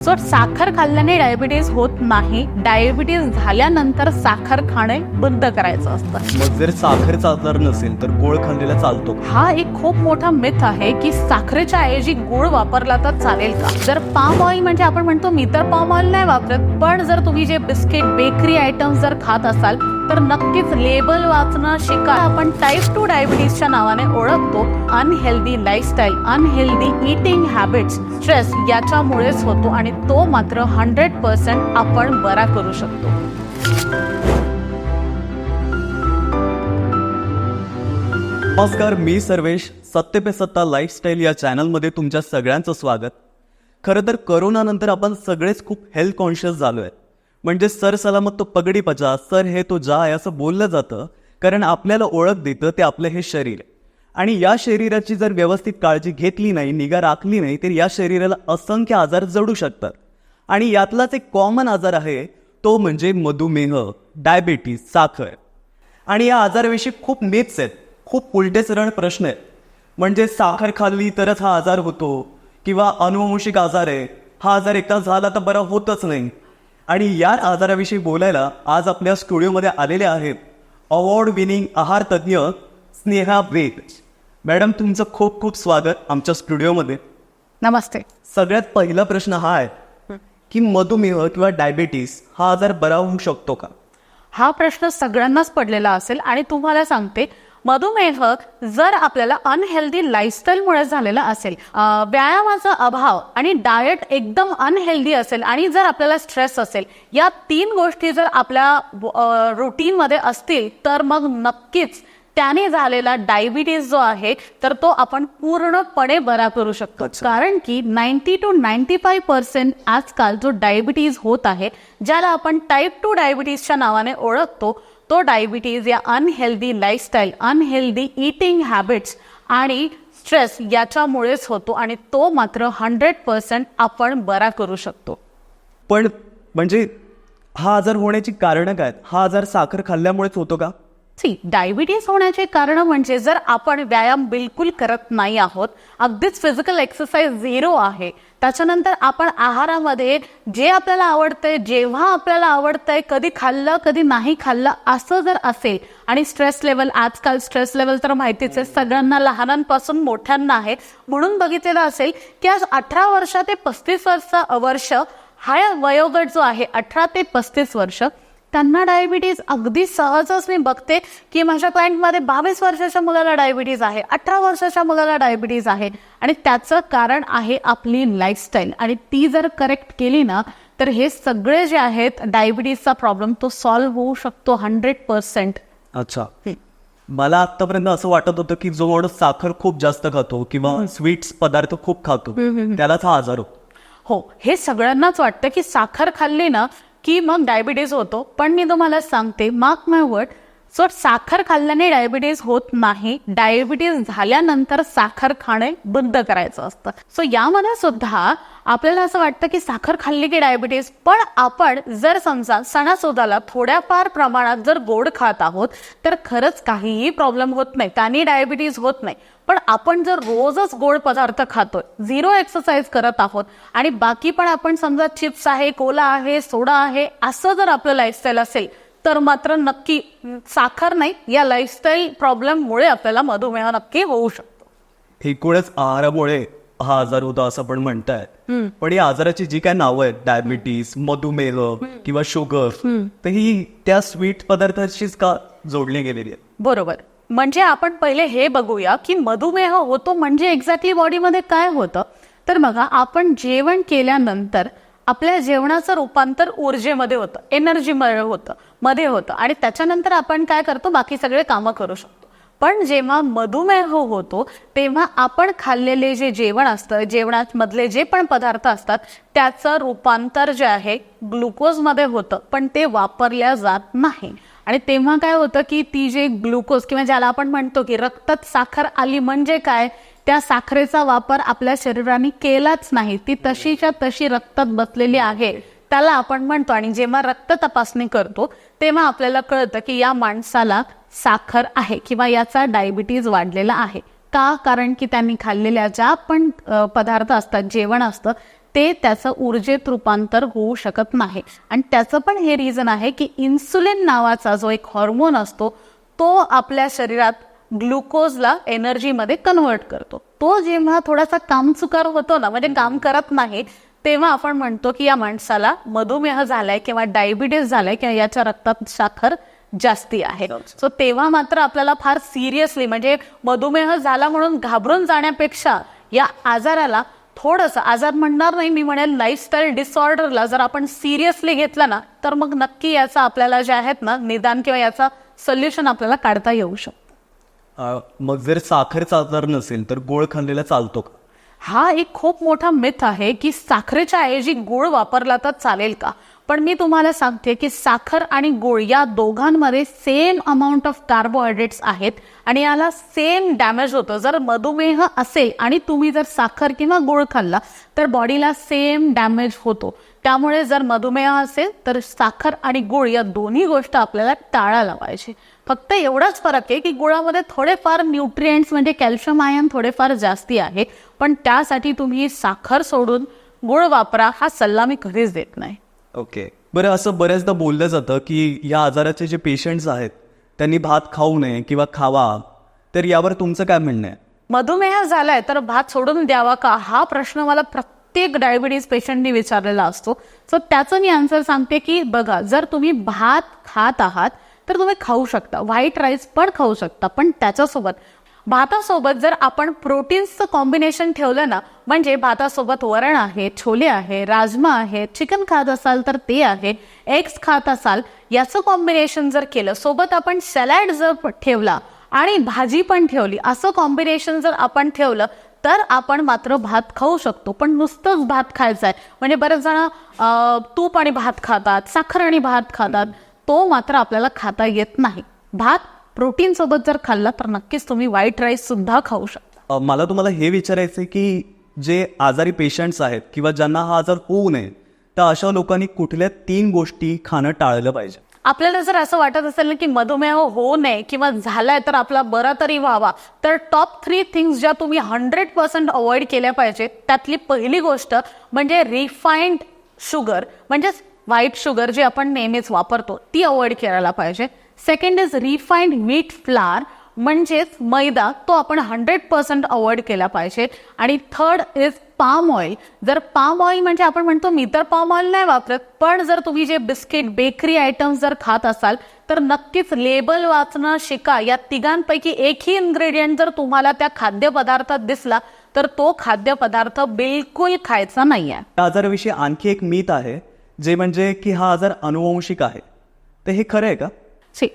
So साखर खाल्ल्याने diabetes होत नाही. डायबिटीज झाल्यानंतर साखर खाणे बंद करायचं असतं. मग जर साखरेचा आजार नसेल तर गोळ खाल्लेला चालतो? हा एक खूप मोठा मिथ आहे की साखरेच्या ऐवजी गुळ वापरला तर चालेल का? जर पाम ऑइल म्हणजे आपण म्हणतो मी तर पाम ऑइल नाही वापरत पण जर तुम्ही जे बिस्किट बेकरी आयटम्स जर खात असाल तर नक्कीच लेबल वाचणं शिका आपण टाईप टू डायबिटीजच्या नावाने ओळखतो. Unhealthy lifestyle unhealthy eating habits stress याच्यामुळेच होतो आणि तो मात्र हंड्रेड पर्सेंट आपण बरा करू शकतो. नमस्कार मी सर्वेश सत्य पे सत्ता लाईफस्टाईल या चॅनलमध्ये तुमच्या सगळ्यांचं स्वागत. खरं तर करोनानंतर आपण सगळेच खूप हेल्थ कॉन्शियस झालो आहे म्हणजे सर सलामत तो पगडी पजा सर हे तो जाय असं बोललं जातं कारण आपल्याला ओळख देतं ते आपलं हे शरीर. आहे आणि या शरीराची जर व्यवस्थित काळजी घेतली नाही निगा राखली नाही तर या शरीराला असंख्य आजार जडू शकतात. आणि यातलाच एक कॉमन आजार आहे तो म्हणजे मधुमेह डायबिटीज साखर. आणि या आजाराविषयी खूप मिथ्स आहेत खूप उलटे प्रश्न आहेत. म्हणजे साखर खाल्ली तरच हा आजार होतो किंवा अनुवंशिक आजार आहे. हा आजार एकदा झाला तर बरा होतच नाही. आणि या आजाराविषयी बोलायला आज आपल्या स्टुडिओमध्ये आलेले आहेत अवॉर्ड विनिंग आहार तज्ज्ञ स्नेहा वेद. मॅडम तुमचं खूप खूप स्वागत आमच्या स्टुडिओमध्ये. नमस्ते. सगळ्यात पहिला प्रश्न हा आहे की मधुमेह किंवा डायबिटीस हा आजार बरा होऊ शकतो का? हा प्रश्न सगळ्यांनाच पडलेला असेल आणि तुम्हाला सांगते मधुमेह जर आपल्याला अनहेल्दी लाईफस्टाईलमुळे झालेला असेल व्यायामाचा अभाव आणि डाएट एकदम अनहेल्दी असेल आणि जर आपल्याला स्ट्रेस असेल या तीन गोष्टी जर आपल्या रुटीनमध्ये असतील तर मग नक्कीच त्याने झालेला डायबिटीज जो आहे तर तो आपण पूर्णपणे बरा करू शकतो. कारण की ninety two ninety five percent आजकाल जो डायबिटीज होत आहे ज्याला आपण टाईप टू डायबिटीजच्या नावाने ओळखतो तो डायबिटीज या unhealthy lifestyle unhealthy eating habits आणि स्ट्रेस याच्यामुळेच होतो आणि तो मात्र हंड्रेड पर्सेंट आपण बरा करू शकतो पण म्हणजे हा आजार होण्याची कारणं काय आहेत? हा आजार साखर खाल्ल्यामुळेच होतो का सी डायबिटीज होण्याचे कारण म्हणजे जर आपण व्यायाम बिलकुल करत नाही आहोत अगदीच फिजिकल एक्सरसाइज झिरो आहे. त्याच्यानंतर आपण आहारामध्ये जे आपल्याला आवडतंय जेव्हा आपल्याला आवडतंय कधी खाल्लं कधी नाही खाल्लं असं जर असेल आणि स्ट्रेस लेवल आजकाल स्ट्रेस लेवल तर माहितीच आहे सगळ्यांना लहानांपासून मोठ्यांना आहे म्हणून बघितलेलं असेल की आज अठरा वर्ष ते पस्तीस वर्ष वर्ष हा वयोगट जो आहे अठरा ते पस्तीस वर्ष त्यांना डायबिटीज अगदी सहजच मी बघते की माझ्या क्लायंटमध्ये बावीस वर्षाच्या मुलाला डायबिटीज आहे अठरा वर्षाच्या मुलाला डायबिटीज आहे आणि त्याचं कारण आहे आपली लाईफस्टाईल आणि ती जर करेक्ट केली ना तर हे सगळे जे आहेत डायबिटीजचा प्रॉब्लेम तो सॉल्व्ह होऊ शकतो हंड्रेड पर्सेंट अच्छा. मला आतापर्यंत असं वाटत होतं की जो माणूस साखर खूप जास्त खातो किंवा स्वीट्स पदार्थ खूप खातो त्यालाच हा आजार होतो. हो हे सगळ्यांनाच वाटतं की साखर खाल्ली ना की मग डायबिटीज होतो. पण मी तुम्हाला सांगते मार्क माय वर्ड सो साखर खाल्ल्याने डायबिटीज होत नाही. डायबिटीज झाल्यानंतर साखर खाणे बंद करायचं असतं. सो यामध्ये सुद्धा आपल्याला असं वाटतं की साखर खाल्ली की डायबिटीज पण आपण जर समजा सणासुदाला थोड्याफार प्रमाणात जर गोड खात आहोत तर खरंच काहीही प्रॉब्लेम होत नाही. त्याने डायबिटीज होत नाही? पण आपण जर रोजच गोड पदार्थ खातोय झिरो एक्सरसाइज करत आहोत आणि बाकी पण आपण समजा चिप्स आहे कोला आहे सोडा आहे असं जर आपलं लाईफस्टाईल असेल तर मात्र नक्की साखर नाही या लाईफस्टाईल प्रॉब्लेममुळे आपल्याला मधुमेह नक्की होऊ शकतो. एकूणच आहारामुळे हा आजार होतो असं पण म्हणतायत पण या आजाराची जी काय नावं आहेत डायबिटीस मधुमेह किंवा शुगर तर ही त्या स्वीट पदार्थाशीच का जोडली गेलेली आहेत? बरोबर. म्हणजे आपण पहिले हे बघूया की मधुमेह होतो म्हणजे एक्झॅक्टली बॉडीमध्ये काय होतं? तर बघा आपण जेवण केल्यानंतर आपल्या जेवणाचं रूपांतर ऊर्जेमध्ये होतं एनर्जीमध्ये होतं मध्ये होतं. आणि त्याच्यानंतर आपण काय करतो? बाकी सगळे कामं करू शकतो. पण जेव्हा मधुमेह होतो तेव्हा आपण खाल्लेले जे जेवण असतं जेवणामधले जे पण पदार्थ असतात त्याचं रूपांतर जे आहे ग्लुकोजमध्ये होतं पण ते वापरल्या जात नाही. आणि तेव्हा काय होतं की ती जे ग्लुकोज किंवा ज्याला आपण म्हणतो की रक्तात साखर आली म्हणजे काय त्या साखरेचा वापर आपल्या शरीराने केलाच नाही. ती तशीच्या तशी रक्तात बसलेली आहे. त्याला आपण म्हणतो आणि जेव्हा रक्त तपासणी करतो तेव्हा आपल्याला कळतं की या माणसाला साखर आहे किंवा याचा डायबिटीज वाढलेला आहे. का? कारण की त्यांनी खाल्लेल्या ज्या पण पदार्थ असतात जेवण असतं ते त्याचं ऊर्जेत रूपांतर होऊ शकत नाही. आणि त्याचं पण हे रिझन आहे की इन्सुलिन नावाचा जो एक हॉर्मोन असतो तो आपल्या शरीरात ग्लुकोजला एनर्जीमध्ये कन्व्हर्ट करतो. तो जेव्हा थोडासा कामचुकार होतो ना म्हणजे काम करत नाही तेव्हा आपण म्हणतो की या माणसाला मधुमेह झालाय किंवा डायबिटीस झालाय किंवा याच्या रक्तात साखर जास्ती आहे. सो तेव्हा मात्र आपल्याला फार सिरियसली म्हणजे मधुमेह झाला म्हणून घाबरून जाण्यापेक्षा या आजाराला थोडंसं आजार म्हणणार नाही मी म्हणेल लाईफस्टाईल डिसऑर्डरला जर आपण सिरियसली घेतला ना तर मग नक्की याचा आपल्याला जे आहेत ना निदान किंवा याचा सोल्युशन आपल्याला काढता येऊ शकतो. मग जर साखरेचा आजार नसेल तर गोळ खाल्लेला चालतो का? हा एक खूप मोठा मिथ आहे की साखरेच्या ऐवजी गुळ वापरला तर चालेल का? पण मी तुम्हाला सांगते की साखर आणि गोळ या दोघांमध्ये सेम अमाऊंट ऑफ कार्बोहायड्रेट्स आहेत आणि याला सेम डॅमेज होतं. जर मधुमेह असेल आणि तुम्ही जर साखर किंवा गोळ खाल्ला तर बॉडीला सेम डॅमेज होतो. त्यामुळे जर मधुमेह असेल तर साखर आणि गुळ या दोन्ही गोष्ट आपल्याला टाळायला पाहिजे फक्त एवढाच फरक आहे की गुळामध्ये थोडेफार न्यूट्रिएंट्स म्हणजे कॅल्शियम आयन थोडेफार जास्ती आहे पण त्यासाठी तुम्ही साखर सोडून गुळ वापरा हा सल्ला मी कधीच देत नाही. ओके बरं असं बऱ्याचदा बोललं जातं की या आजाराचे जे पेशंट्स आहेत त्यांनी भात खाऊ नये किंवा खावा. तर यावर तुमचं काय म्हणणं आहे? मधुमेह झालाय तर भात सोडून द्यावा का? हा प्रश्न मला प्रत्येक डायबिटीज पेशंटनी विचारलेला असतो. सो त्याचं मी आन्सर सांगते की बघा जर तुम्ही भात खात आहात तर तुम्ही खाऊ शकता. व्हाईट राईस पण खाऊ शकता पण त्याच्यासोबत भातासोबत जर आपण प्रोटीन्सचं कॉम्बिनेशन ठेवलं ना म्हणजे भातासोबत वरण आहे छोले आहे राजमा आहे चिकन खात असाल तर ते आहे एग्स खात असाल याचं कॉम्बिनेशन जर केलं सोबत आपण सॅलॅड जर ठेवला आणि भाजी पण ठेवली असं कॉम्बिनेशन जर आपण ठेवलं तर आपण मात्र भात खाऊ शकतो. पण नुसतंच भात खायचं आहे. म्हणजे बरेच जण तूप आणि भात खातात साखर आणि भात खातात तो मात्र आपल्याला खाता येत नाही. भात प्रोटीन सोबत जर खाल्ला तर नक्कीच तुम्ही व्हाईट राईस सुद्धा खाऊ शकता. मला तुम्हाला हे विचारायचं आहे की जे आजारी पेशंट्स आहेत किंवा ज्यांना हा आजार होऊ नये तर अशा लोकांनी कुठल्या तीन गोष्टी खाणं टाळलं पाहिजे? आपल्याला जर असं वाटत असेल ना की मधुमेह होऊ नये किंवा झालाय तर आपला बरा तरी व्हावा तर टॉप थ्री थिंग्स ज्या तुम्ही हंड्रेड पर्सेंट अवॉइड केल्या पाहिजेत त्यातली पहिली गोष्ट म्हणजे रिफाईंड शुगर म्हणजेच व्हाईट शुगर जी आपण नेहमीच वापरतो ती अवॉइड करायला पाहिजे. Second is refined wheat flour म्हणजेच मैदा तो आपण हंड्रेड पर्सेंट अवॉइड केला पाहिजे. आणि थर्ड इज पाम ऑइल जर पाम ऑइल म्हणजे आपण म्हणतो मी तर पाम ऑइल नाही वापरत पण जर तुम्ही जे बिस्किट बेकरी आयटम्स जर खात असाल तर नक्कीच लेबल वाचणं शिका. या तिघांपैकी एकही इन्ग्रेडियंट जर तुम्हाला त्या खाद्यपदार्थात दिसला तर तो खाद्यपदार्थ बिलकुल खायचा नाही आहे आजाराविषयी आणखी एक मीत आहे जे म्हणजे की हा आजार अनुवंशिक आहे. तर हे खरं आहे का?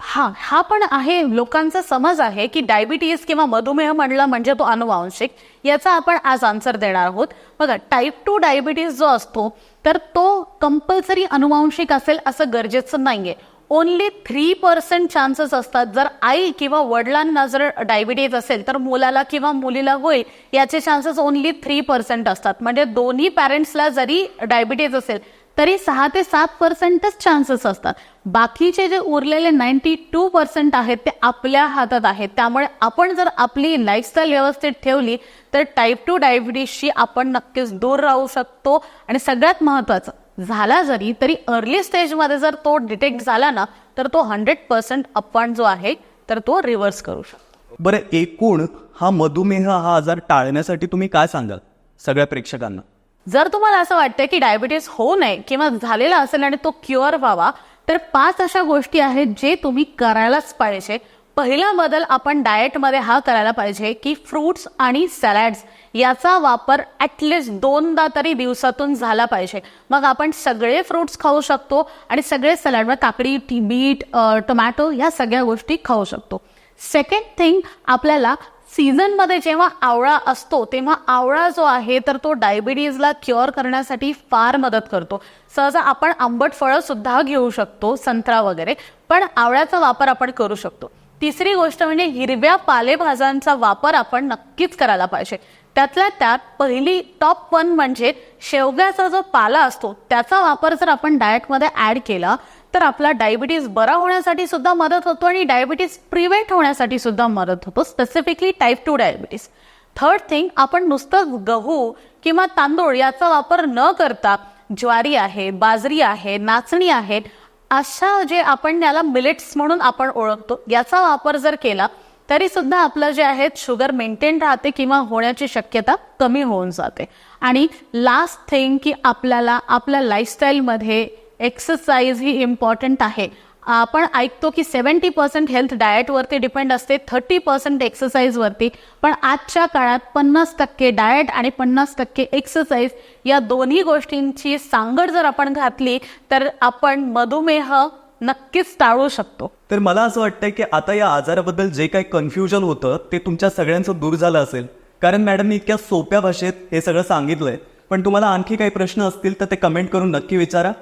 हा हा पण आहे लोकांचा समज आहे की डायबिटीज किंवा मधुमेह म्हणलं म्हणजे तो अनुवांशिक याचा आपण आज आन्सर देणार आहोत. बघा टाईप टू डायबिटीज जो असतो तर तो कंपल्सरी अनुवांशिक असेल असं गरजेचं नाहीये. ओनली थ्री पर्सेंट चान्सेस असतात. जर आई किंवा वडिलांना जर डायबिटीज असेल तर मुलाला किंवा मुलीला होईल याचे चान्सेस ओनली थ्री पर्सेंट असतात. म्हणजे दोन्ही पॅरेंट्सला जरी डायबिटीज असेल तरी सहा ते सात पर्सेंटच चान्सेस असतात. बाकीचे जे उरलेले नाईन्टी टू पर्सेंट आहेत ते आपल्या हातात आहेत. त्यामुळे आपण जर आपली लाईफस्टाईल व्यवस्थित ठेवली तर टाईप टू डायबिटीसशी आपण नक्कीच दूर राहू शकतो. आणि सगळ्यात महत्त्वाचं झाला जरी तरी अर्ली स्टेजमध्ये जर तो डिटेक्ट झाला ना तर तो हंड्रेड पर्सेंट अपॉन जो आहे तर तो रिव्हर्स करू शकतो. बरं एकूण हा मधुमेह हा आजार टाळण्यासाठी तुम्ही काय सांगाल सगळ्या प्रेक्षकांना? जर तुम्हाला असं वाटतं की डायबिटीस होऊ नये किंवा झालेला असेल आणि तो क्युअर व्हावा तर पाच अशा गोष्टी आहेत जे तुम्ही करायलाच पाहिजे. पहिला बदल आपण डाएटमध्ये हा करायला पाहिजे की फ्रूट्स आणि सॅलॅड्स याचा वापर ॲटलिस्ट दोनदा तरी दिवसातून झाला पाहिजे. मग आपण सगळे फ्रूट्स खाऊ शकतो आणि सगळे सॅलॅड मग काकडी बीट टोमॅटो या सगळ्या गोष्टी खाऊ शकतो. सेकंड थिंग आपल्याला सीझनमध्ये जेव्हा आवळा असतो तेव्हा आवळा जो आहे तर तो डायबिटीजला क्युअर करण्यासाठी फार मदत करतो. सहसा आपण आंबट फळं सुद्धा घेऊ शकतो संत्रा वगैरे पण आवळ्याचा वापर आपण करू शकतो. तिसरी गोष्ट म्हणजे हिरव्या पालेभाज्यांचा वापर आपण नक्कीच करायला पाहिजे. त्यातल्या त्यात पहिली टॉप वन म्हणजे शेवग्याचा जो पाला असतो त्याचा वापर जर आपण डाएटमध्ये ऍड केला तर आपला डायबिटीज बरा होण्यासाठी सुद्धा मदत होतो आणि डायबिटीज प्रिव्हेंट होण्यासाठी सुद्धा मदत होतो. Specifically type two diabetes third thing आपण नुसतं गहू किंवा तांदूळ याचा वापर न करता ज्वारी आहे बाजरी आहे नाचणी आहेत अशा जे आपण याला मिलेट्स म्हणून आपण ओळखतो याचा वापर जर केला तरी सुद्धा आपलं जे आहे शुगर मेंटेन राहते किंवा होण्याची शक्यता कमी होऊन जाते. आणि लास्ट थिंग की आपल्याला आपल्या लाईफस्टाईलमध्ये एक्सरसाइज ही इम्पॉर्टंट आहे. आपण ऐकतो की सेवन्टी पर्सेंट हेल्थ डाएटवरती डिपेंड असते थर्टी पर्सेंट एक्सरसाइजवरती पण आजच्या काळात पन्नास टक्के डाएट आणि पन्नास टक्के एक्सरसाइज या दोन्ही गोष्टींची सांगड जर आपण घातली तर आपण मधुमेह नक्कीच टाळू शकतो. तर मला असं वाटतंय की आता या आजाराबद्दल जे काही कन्फ्युजन होतं ते तुमच्या सगळ्यांचं दूर झालं असेल. कारण मॅडमनी इतक्या सोप्या भाषेत हे सगळं सांगितलंय. पण तुम्हाला आणखी काही प्रश्न असतील तर ते कमेंट करून नक्की विचारा.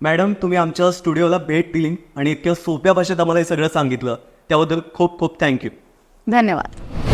मॅडम तुम्ही आमच्या स्टुडिओला भेट दिली आणि इतक्या सोप्या भाषेत आम्हाला हे सगळं सांगितलं. त्याबद्दल खूप खूप थँक्यू. धन्यवाद.